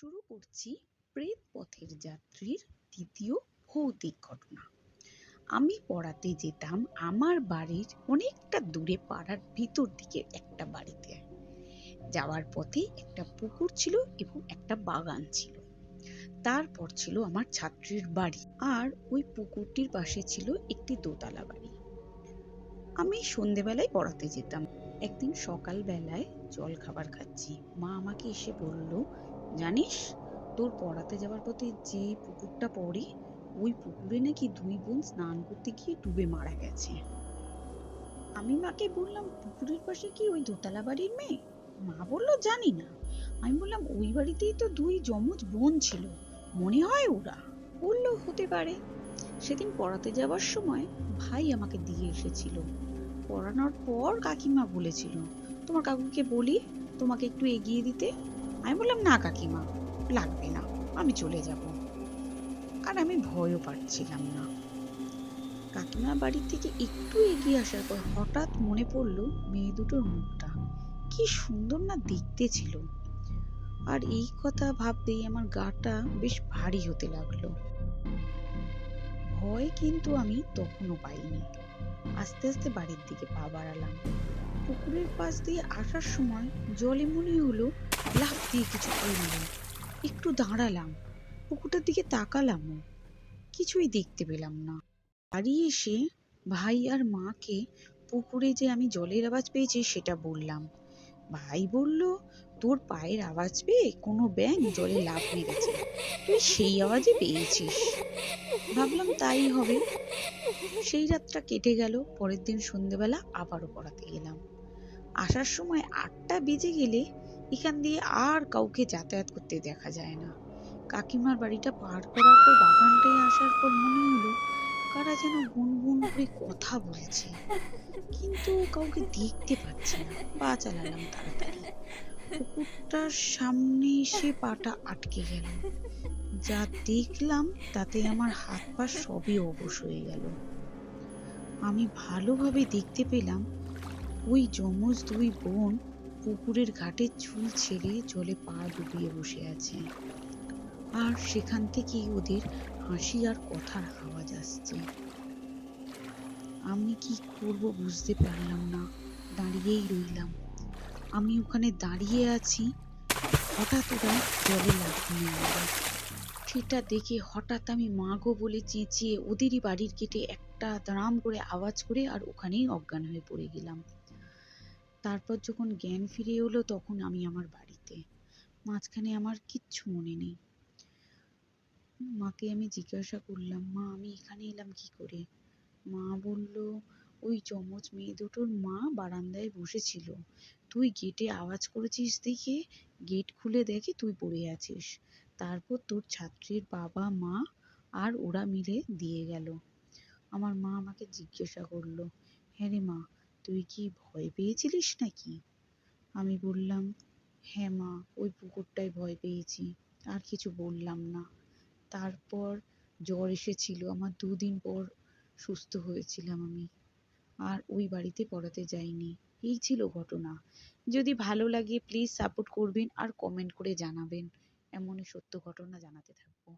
শুরু করছি প্রেত পথের যাত্রীর দ্বিতীয় ভৌতিক ঘটনা। আমি পড়াতে যেতাম আমার বাড়ির অনেকটা দূরে পাড়ার ভিতর দিকে একটা বাড়িতে। যাওয়ার পথে একটা পুকুর ছিল এবং একটা বাগান ছিল। তারপর ছিল আমার ছাত্রীর বাড়ি আর ওই পুকুরটির পাশে ছিল একটি দোতলা বাড়ি। আমি সন্ধেবেলায় পড়াতে যেতাম। একদিন সকালবেলায় জল খাবার খাচ্ছি। মা আমাকে এসে বলল, জানিস, তোর পড়াতে যাওয়ার পথে যে পুকুরটা পড়ে, ওই পুকুরে নাকি দুই বোন স্নান করতে গিয়ে ডুবে মারা গেছে। আমি মাকে বললাম, পুকুরের পাশে কি ওই দোতলা বাড়ির মেয়ে? মা বলল, জানি না। আমি বললাম, ওই বাড়িতেই তো দুই যমজ বোন ছিল, মনে হয় ওরা? বলল, হতে পারে। সেদিন পড়াতে যাওয়ার সময় ভাই আমাকে দিয়ে এসেছিল। পড়ানোর পর কাকিমা বলেছিল তোমার কাকুকে বলি, তোমাকে একটু এগিয়ে দিতে। আমি বললাম, না কাকিমা, লাগবে না, আমি চলে যাব। আর আমি ভয়ও পাচ্ছিলাম না। কাকিমা বাড়ি থেকে একটু এগিয়ে আসার পর হঠাৎ মনে পড়ল, মেয়ে দুটোর মুখটা কি সুন্দর না দেখতে ছিল। আর এই কথা ভাবতেই আমার গাটা বেশ ভারী হতে লাগল। ভয় কিন্তু আমি তখনও পাইনি। আস্তে আস্তে বাড়ির দিকে পা বাড়ালাম। পুকুরের পাশ দিয়ে আসার সময় জলে মনে হলো লাফ দিয়ে কিছু করলাম একটু দাঁড়ালাম, পুকুরটার দিকে তাকালাম কিছুই দেখতে পেলাম না। বাড়ি এসে ভাই আর মাকে পুকুরে যে আমি জলের আওয়াজ পেয়েছি সেটা বললাম। ভাই বলল, তোর পায়ের আওয়াজ পেয়ে কোনো ব্যাঙ জলে দিয়ে গেছে। তুই সেই আওয়াজই পেয়েছিস। ভাবলাম তাই হবে। সেই রাতটা কেটে গেল, পরের দিন সন্ধেবেলা আবারও পড়াতে গেলাম। আসার সময় আটটা বেজে গেলে এখান দিয়ে আর কাউকে যাতায়াত করতে দেখা যায় না। কাকিমার বাড়িটা পার করার পর বাগানটায় আসার পর মনে হলো কারা যেন গুনগুন করে কথা বলছে। কিন্তু কাউকে দেখতে পাচ্ছি না। পা চালালাম তাড়াতাড়ি। পুকুরটার সামনে এসে পাটা আটকে গেল। যা দেখলাম তাতে আমার হাত পা সবই অবশ হয়ে গেল। আমি ভালোভাবে দেখতে পেলাম ওই যমজ দুই বোন পুকুরের ঘাটে চুল ছেড়ে জলে পা ডুবিয়ে বসে আছে। আর সেখান থেকেই ওদের হাসি আর কথার আওয়াজ আসছে। আমি কি করব বুঝতে পারলাম না, দাঁড়িয়েই রইলাম। আমি ওখানে দাঁড়িয়ে আছি, হঠাৎ ওরা জলে গেল সেটা দেখে হঠাৎ আমি মা গো বলে চেঁচিয়ে ওদেরই বাড়ির গেটে একটা দাঁড়াম করে আওয়াজ করে আর ওখানেই অজ্ঞান হয়ে পড়ে গেলাম। তারপর যখন জ্ঞান ফিরে এলো তখন আমি আমার বাড়িতে। মাঝখানে আমার কিচ্ছু মনে নেই। মাকে আমি জিজ্ঞাসা করলাম, মা, আমি এখানে এলাম কি করে? মা বলল, ওই যমজ মেয়ে দুটোর মা বারান্দায় বসেছিল। তুই গেটে আওয়াজ করেছিস দেখে? গেট খুলে দেখে তুই পড়ে আছিস। তারপর তোর ছাত্রীর বাবা, মা আর ওরা মিলে দিয়ে গেল। আমার মা আমাকে জিজ্ঞাসা করল হ্যাঁ রে মা তুই কি ভয় পেয়েছিলিস নাকি? আমি বললাম হ্যাঁ মা, ওই পুকুরটায় ভয় পেয়েছি, আর কিছু বললাম না। তারপর জ্বর এসেছিল, আমার দুদিন পর সুস্থ হয়েছিলাম আমি। আর ওই বাড়িতে পড়াতে যাইনি। এই ছিল ঘটনা। যদি ভালো লাগে প্লিজ সাপোর্ট করবেন আর কমেন্ট করে জানাবেন। এমনই সত্য ঘটনা জানাতে থাকব।